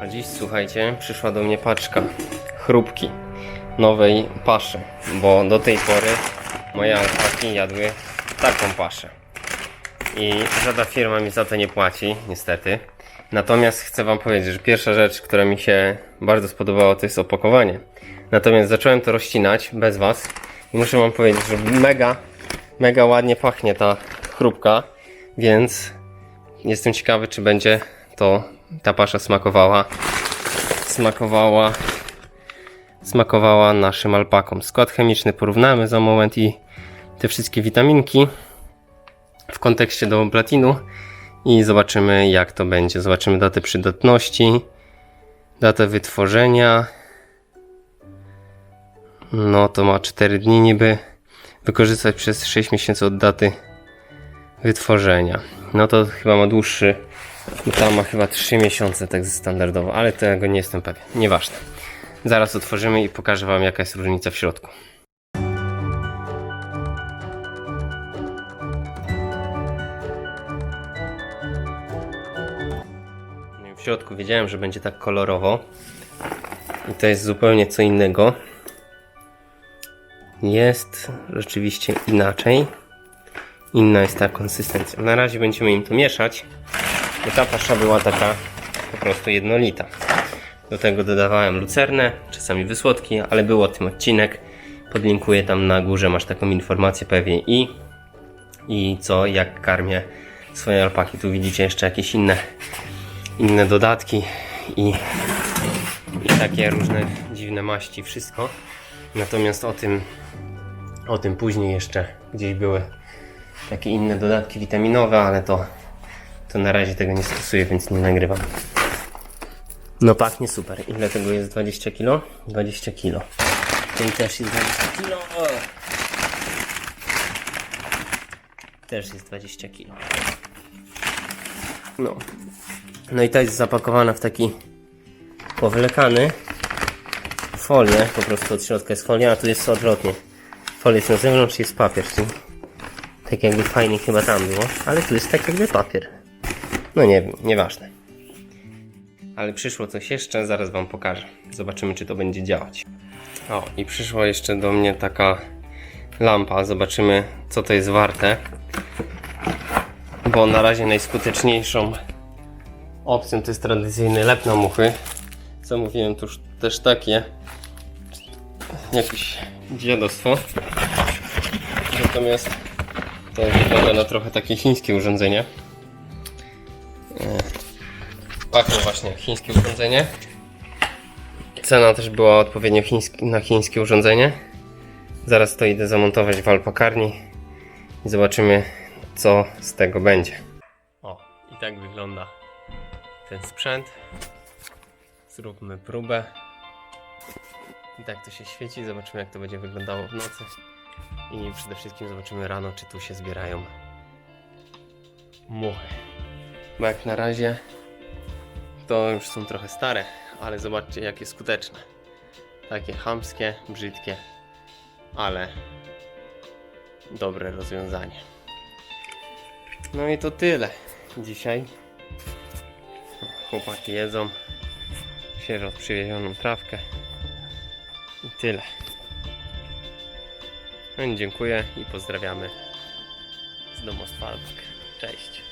A dziś słuchajcie, przyszła do mnie paczka chrupki nowej paszy, bo do tej pory moje alpaki jadły taką paszę. I żadna firma mi za to nie płaci, niestety. Natomiast chcę Wam powiedzieć, że pierwsza rzecz, która mi się bardzo spodobała, to jest opakowanie. Natomiast zacząłem to rozcinać bez Was i muszę Wam powiedzieć, że mega, mega ładnie pachnie ta chrupka, więc jestem ciekawy, czy będzie to ta pasza smakowała, smakowała, smakowała naszym alpakom. Skład chemiczny porównamy za moment i te wszystkie witaminki w kontekście do platinu i zobaczymy jak to będzie. Zobaczymy datę przydatności, datę wytworzenia. No to ma 4 dni niby wykorzystać przez 6 miesięcy od daty wytworzenia. No to chyba ma dłuższy, bo tam ma chyba 3 miesiące tak standardowo, ale tego nie jestem pewien. Nieważne. Zaraz otworzymy i pokażę Wam jaka jest różnica w środku. No i W środku wiedziałem, że będzie tak kolorowo. I to jest zupełnie co innego. Jest rzeczywiście inaczej. Inna jest ta konsystencja. Na razie będziemy im to mieszać, bo ta pasza była taka po prostu jednolita. Do tego dodawałem lucernę, czasami wysłodki, ale był o tym odcinek. Podlinkuję tam na górze, masz taką informację pewnie i, i co, jak karmię swoje alpaki. Tu widzicie jeszcze jakieś inne, inne dodatki i, i takie różne dziwne maści, wszystko. Natomiast o tym, o tym później jeszcze gdzieś były takie inne dodatki witaminowe, ale to, to na razie tego nie stosuję, więc nie nagrywam. No pachnie super. Ile tego jest? 20 kg? 20 kg. Ten też jest 20 kg. Też jest 20 kg. No. No i ta jest zapakowana w taki powlekany folię, po prostu od środka jest folia, a tu jest odwrotnie. Folia jest na zewnątrz, jest papier, czyli tak jakby fajnie chyba tam było, ale tu jest tak jakby papier. No nie wiem, nieważne. Ale przyszło coś jeszcze, zaraz Wam pokażę. Zobaczymy, czy to będzie działać. O, i przyszła jeszcze do mnie taka lampa. Zobaczymy, co to jest warte. Bo na razie najskuteczniejszą opcją to jest tradycyjny lep na muchy. Co mówiłem, to już też takie jakieś dziadostwo. Natomiast to wygląda na trochę takie chińskie urządzenie. Pachnie właśnie chińskie urządzenie. Cena też była odpowiednio chiński, na chińskie urządzenie. Zaraz to idę zamontować w alpakarni i zobaczymy co z tego będzie. O, i tak wygląda ten sprzęt. Zróbmy próbę. I tak to się świeci, zobaczymy jak to będzie wyglądało w nocy. I przede wszystkim zobaczymy rano, czy tu się zbierają muchy. Bo jak na razie to już są trochę stare, ale zobaczcie jakie skuteczne. Takie chamskie, brzydkie, ale dobre rozwiązanie. No i to tyle dzisiaj. Chłopaki jedzą świeżo przywiezioną trawkę. I tyle. No i dziękuję i pozdrawiamy z domostwa. Cześć.